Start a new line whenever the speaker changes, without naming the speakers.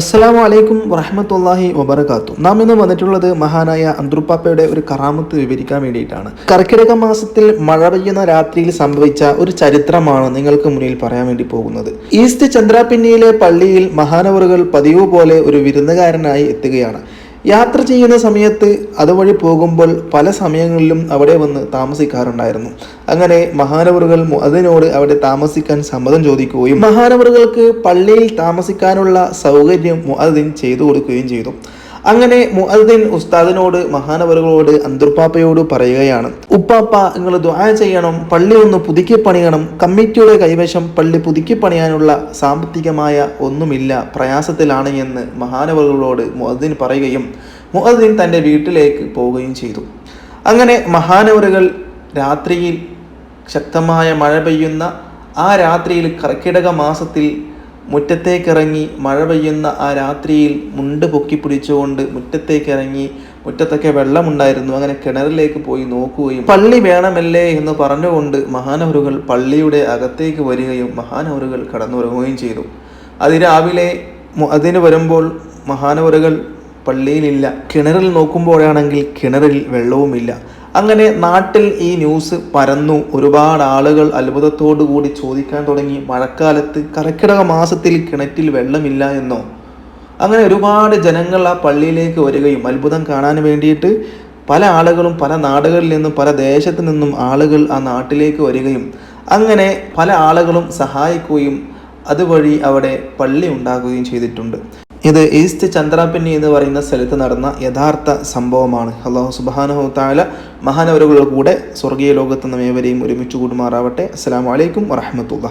അസ്സലാമു അലൈക്കും വറഹമത്തല്ലാഹി വബർക്കാത്തു നാം ഇന്ന് വന്നിട്ടുള്ളത് മഹാനായ അന്തൃപ്പാപ്പയുടെ ഒരു കറാമത്ത് വിവരിക്കാൻ വേണ്ടിയിട്ടാണ്. കർക്കിടക മാസത്തിൽ മഴ പെയ്യുന്ന രാത്രിയിൽ സംഭവിച്ച ഒരു ചരിത്രമാണ് നിങ്ങൾക്ക് മുന്നിൽ പറയാൻ വേണ്ടി പോകുന്നത്. ഈസ്റ്റ് ചന്ദ്രാപിന്നിയിലെ പള്ളിയിൽ മഹാനവറുകൾ പതിവ് പോലെ ഒരു വിരുന്നുകാരനായി എത്തുകയാണ്. യാത്ര ചെയ്യുന്ന സമയത്ത് അതുവഴി പോകുമ്പോൾ പല സമയങ്ങളിലും അവിടെ വന്ന് താമസിക്കാറുണ്ടായിരുന്നു. അങ്ങനെ മഹാനവറുകൾ അതിനോട് അവിടെ താമസിക്കാൻ സമ്മതം ചോദിക്കുകയും മഹാനവറുകൾക്ക് പള്ളിയിൽ താമസിക്കാനുള്ള സൗകര്യം അതിന് ചെയ്തു കൊടുക്കുകയും ചെയ്തു. അങ്ങനെ മുഅദ്ദിൻ ഉസ്താദിനോട് മഹാനവരുകളോട് അന്തർപ്പാപ്പയോട് പറയുകയാണ്. ഉപ്പാപ്പ നിങ്ങൾ ദുആ ചെയ്യണം പള്ളി ഒന്ന് പുതുക്കി പണിയണം കമ്മിറ്റിയുടെ കൈവശം പള്ളി പുതുക്കി പണിയാനുള്ള സാമ്പത്തികമായ ഒന്നുമില്ല പ്രയാസത്തിലാണ് എന്ന് മഹാനവറുകളോട് മുഅദ്ദിൻ പറയുകയും മുഅദ്ദിൻ തന്റെ വീട്ടിലേക്ക് പോവുകയും ചെയ്തു. അങ്ങനെ മഹാനവറുകൾ രാത്രിയിൽ ശക്തമായ മഴ പെയ്യുന്ന ആ രാത്രിയിൽ കർക്കിടക മാസത്തിൽ മുറ്റത്തേക്കിറങ്ങി മഴ പെയ്യുന്ന ആ രാത്രിയിൽ മുണ്ട് പൊക്കി പിടിച്ചുകൊണ്ട് മുറ്റത്തേക്കിറങ്ങി മുറ്റത്തൊക്കെ വെള്ളമുണ്ടായിരുന്നു. അങ്ങനെ കിണറിലേക്ക് പോയി നോക്കുകയും പള്ളി വേണമല്ലേ എന്ന് പറഞ്ഞുകൊണ്ട് മഹാനവറുകൾ പള്ളിയുടെ അകത്തേക്ക് വരികയും മഹാനവറുകൾ കടന്നുറങ്ങുകയും ചെയ്തു. അതിരാവിലെ അതിന് വരുമ്പോൾ മഹാനവറുകൾ പള്ളിയിലില്ല. കിണറിൽ നോക്കുമ്പോഴാണെങ്കിൽ കിണറിൽ വെള്ളവുമില്ല. അങ്ങനെ നാട്ടിൽ ഈ ന്യൂസ് പരന്നു. ഒരുപാട് ആളുകൾ അത്ഭുതത്തോടു കൂടി ചോദിക്കാൻ തുടങ്ങി. മഴക്കാലത്ത് കർക്കിടക മാസത്തിൽ കിണറ്റിൽ വെള്ളമില്ല എന്നോ? അങ്ങനെ ഒരുപാട് ജനങ്ങൾ ആ പള്ളിയിലേക്ക് വരികയും അത്ഭുതം കാണാൻ വേണ്ടിയിട്ട് പല ആളുകളും പല നാടുകളിൽ നിന്നും പല ദേശത്തു നിന്നും ആളുകൾ ആ നാട്ടിലേക്ക് വരികയും അങ്ങനെ പല ആളുകളും സഹായിക്കുകയും അതുവഴി അവിടെ പള്ളി ഉണ്ടാകുകയും ചെയ്തിട്ടുണ്ട്. ഇത് ഈസ്റ്റ് ചന്ദ്രാപിന്നി എന്ന് പറയുന്ന സ്ഥലത്ത് നടന്ന യഥാർത്ഥ സംഭവമാണ്. അള്ളാഹു സുബാനഹു മഹാനവരുകളുടെ കൂടെ സ്വർഗീയ ലോകത്ത് നമ്മേവരെയും ഒരുമിച്ച് കൂടുമാറാവട്ടെ അസ്സാം വലൈക്കും വറഹമത്തുള്ള